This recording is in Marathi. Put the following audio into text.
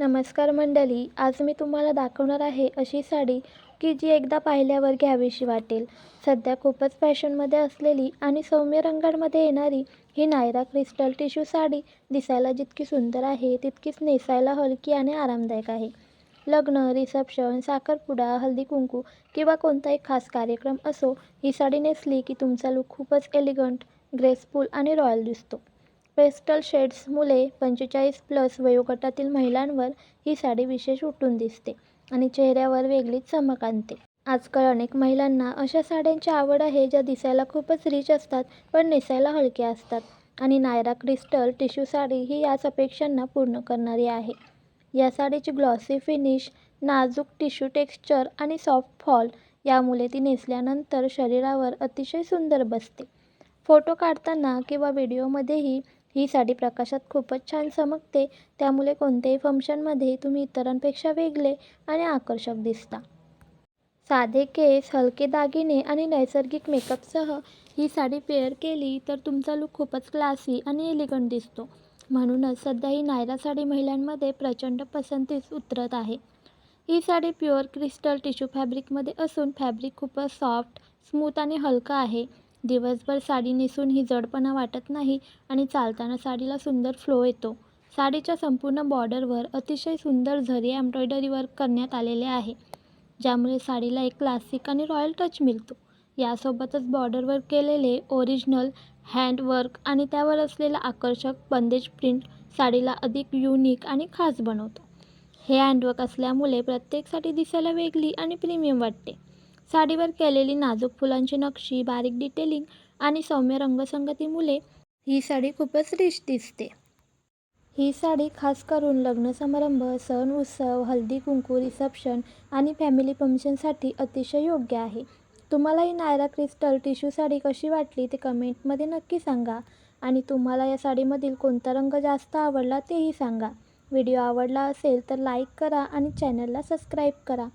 नमस्कार मंडळी आज मी तुम्हाला दाखवणार आहे अशी साडी की जी एकदा पाहिल्यावर घ्यावीशी वाटेल. सध्या खूपच फॅशनमध्ये असलेली आणि सौम्य रंगांमध्ये येणारी ही नायरा क्रिस्टल टिश्यू साडी दिसायला जितकी सुंदर आहे तितकीच नेसायला हलकी आणि आरामदायक आहे. लग्न रिसेप्शन साखरपुडा हल्दी कुंकू किंवा कोणताही खास कार्यक्रम असो ही साडी नेसली की तुमचा लुक खूपच एलिगंट ग्रेसफुल आणि रॉयल दिसतो. पेस्टल शेड्स मुले पंचेचाळीस प्लस वयोगटातील महिलांवर ही साडी विशेष उठून दिसते आणि चेहऱ्यावर वेगळीच चमक आणते. आजकाल अनेक महिलांना अशा साड्यांची आवड आहे ज्या दिसायला खूपच रिच असतात पण नेसायला हलक्या असतात. आणि नायरा क्रिस्टल टिश्यू साडी ही याच अपेक्षांना पूर्ण करणारी आहे. या साडीची ग्लॉसी फिनिश नाजूक टिश्यू टेक्स्चर आणि सॉफ्ट फॉल यामुळे ती नेसल्यानंतर शरीरावर अतिशय सुंदर बसते. फोटो काढताना किंवा व्हिडिओमध्येही ही साडी प्रकाशात खूपच छान चमकते. त्यामुळे कोणत्याही फंक्शनमध्ये तुम्ही इतरांपेक्षा वेगळे आणि आकर्षक दिसता. साधे केस हलके दागिने आणि नैसर्गिक मेकअपसह ही साडी पेअर केली तर तुमचा लूक खूपच क्लासी आणि एलिगंट दिसतो. म्हणूनच सध्या ही नायरा साडी महिलांमध्ये प्रचंड पसंतीस उतरत आहे. ही साडी प्युअर क्रिस्टल टिश्यू फॅब्रिकमध्ये असून फॅब्रिक खूपच सॉफ्ट स्मूथ आणि हलका आहे. दिवसभर साडी नेसून ही जडपणा वाटत नाही आणि चालताना साडीला सुंदर फ्लो येतो. साडीच्या संपूर्ण बॉर्डरवर अतिशय सुंदर झरी एम्ब्रॉयडरी वर्क करण्यात आलेले आहे ज्यामुळे साडीला एक क्लासिक आणि रॉयल टच मिळतो. यासोबतच बॉर्डरवर केलेले ओरिजिनल हँडवर्क आणि त्यावर असलेला आकर्षक बंदेज प्रिंट साडीला अधिक युनिक आणि खास बनवतो. हे हँडवर्क असल्यामुळे प्रत्येक साडी दिसायला वेगळी आणि प्रीमियम वाटते. साडीवर केलेली नाजूक फुलांची नक्षी बारीक डिटेलिंग आणि सौम्य रंगसंगतीमुळे ही साडी खूपच रिच दिसते. ही साडी खास करून लग्न समारंभ सण उत्सव हल्दी कुंकू रिसेप्शन आणि फॅमिली फंक्शनसाठी अतिशय योग्य आहे. तुम्हाला ही नायरा क्रिस्टल टिश्यू साडी कशी वाटली ते कमेंटमध्ये नक्की सांगा आणि तुम्हाला या साडीमधील कोणता रंग जास्त आवडला तेही सांगा. व्हिडिओ आवडला असेल तर लाईक करा आणि चॅनलला सबस्क्राईब करा.